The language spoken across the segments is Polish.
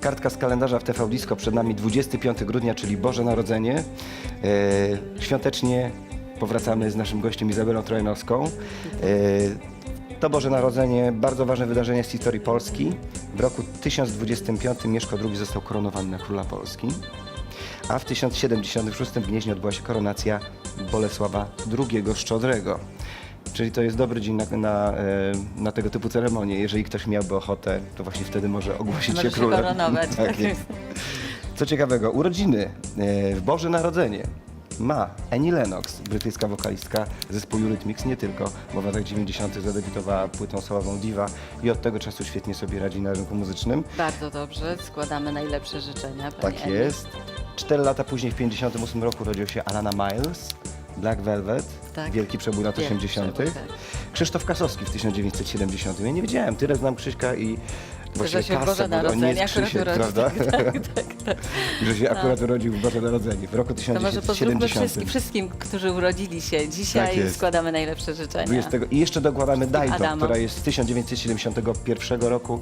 Kartka z kalendarza w TV Disco przed nami 25 grudnia, czyli Boże Narodzenie. E, świątecznie powracamy z naszym gościem Izabelą Trojanowską. E, to Boże Narodzenie, bardzo ważne wydarzenie z historii Polski. W roku 1025 Mieszko II został koronowany na króla Polski, a w 1076 w Gnieźnie odbyła się koronacja Bolesława II Szczodrego. Czyli to jest dobry dzień na, na, e, na tego typu ceremonie. Jeżeli ktoś miałby ochotę, to właśnie wtedy może ogłosić Może się się królem. koronować, tak tak jest. Co ciekawego, urodziny e, w Boże Narodzenie ma Annie Lennox, brytyjska wokalistka zespołu Eurythmics, nie tylko, bo w latach 90. zadebiutowała płytą solową Diva i od tego czasu świetnie sobie radzi na rynku muzycznym. Bardzo dobrze, składamy najlepsze życzenia. pani Tak Emi. jest. Cztery lata później, w 58 roku, urodził się Alana Miles, Black Velvet, Tak. wielki przebój lat Wielki 80. przebój, tak. Krzysztof Kasowski w 1970. Ja nie wiedziałem, tyle znam Krzyśka i że się w Boże bo on nie jest akurat Krzysiek, prawda? Tak, tak, tak. że się akurat urodził w Boże Narodzenie w roku To może pozdrówmy 1970. wszystkim, wszystkim, którzy urodzili się dzisiaj Tak jest. składamy najlepsze życzenia. 20. I jeszcze dokładamy Adamom. która jest z 1971 roku.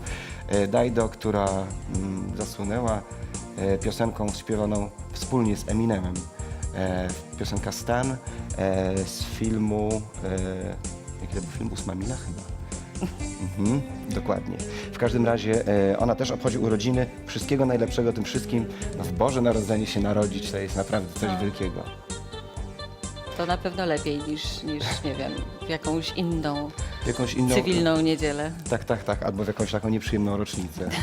E, Daido, która mm, zasłynęła e, piosenką śpiewaną wspólnie z Eminemem. E, piosenka Stan e, z filmu, e, jaki to był film? Ósma Mila chyba. Mhm, dokładnie. W każdym razie e, ona też obchodzi urodziny. Wszystkiego najlepszego tym wszystkim. No, w Boże Narodzenie się narodzić to jest naprawdę coś No. wielkiego. To na pewno lepiej niż, niż nie wiem, w jakąś inną Jakąś inną... cywilną niedzielę. Tak, tak, tak, albo w jakąś taką nieprzyjemną rocznicę.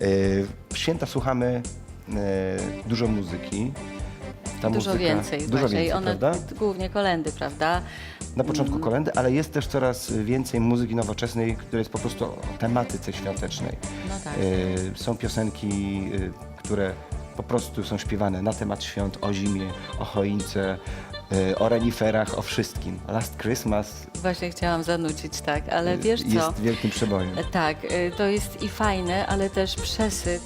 E, W święta słuchamy e, dużo muzyki. Ta Dużo muzyka, więcej Dużo właśnie. więcej, one prawda? głównie kolendy, prawda? Na początku kolendy, ale jest też coraz więcej muzyki nowoczesnej, która jest po prostu o tematyce świątecznej. No tak. E, Są piosenki, e, które po prostu są śpiewane na temat świąt, o zimie, o choince, e, o reniferach, o wszystkim. Last Christmas Właśnie chciałam zanucić, tak, ale wiesz co? jest wielkim przebojem. E, Tak, y, to jest i fajne, ale też przesyt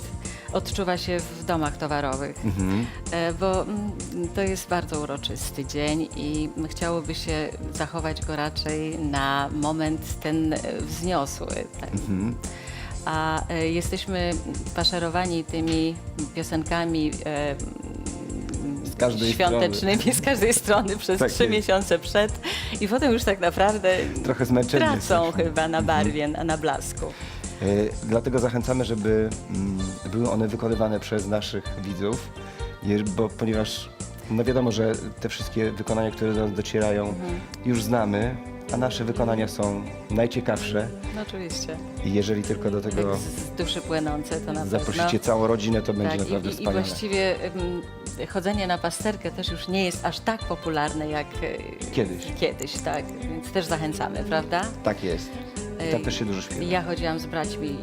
odczuwa się w domach towarowych, Mhm. E, bo mm, to jest bardzo uroczysty dzień i chciałoby się zachować go raczej na moment ten e, wzniosły. tak. Mhm. A e, jesteśmy faszerowani tymi piosenkami e, Z każdej świątecznymi z każdej strony przez Tak trzy jest. miesiące przed i potem już tak naprawdę Trochę zmęczeni tracą jesteśmy. chyba na barwie, na, na blasku. E, Dlatego zachęcamy, żeby mm, były one wykonywane przez naszych widzów, bo ponieważ no wiadomo, że te wszystkie wykonania, które do nas docierają, Mhm. już znamy, a nasze wykonania są najciekawsze No oczywiście. i jeżeli tylko do tego z, duszy płynące to na zaprosicie pewno. całą rodzinę, to będzie Tak, naprawdę i, i, I wspaniale. właściwie ym, chodzenie na pasterkę też już nie jest aż tak popularne jak e, Kiedyś. kiedyś, tak. Więc też zachęcamy, prawda? Tak jest. Tam też się dużo śpiewa. Ja chodziłam z braćmi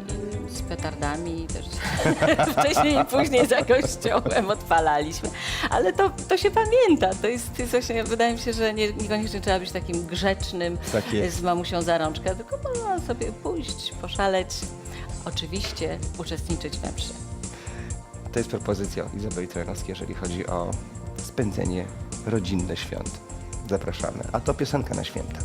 z petardami i też wcześniej i później za kościołem odpalaliśmy. Ale to, to się pamięta. To jest to jest właśnie, wydaje mi się, że nie, niekoniecznie trzeba być takim grzecznym Tak jest. z mamusią za rączkę, tylko można sobie pójść, poszaleć. Oczywiście uczestniczyć we mszy. To jest propozycja od Izabeli Trojanowskiej, jeżeli chodzi o spędzenie rodzinne świąt. Zapraszamy. A to piosenka na święta.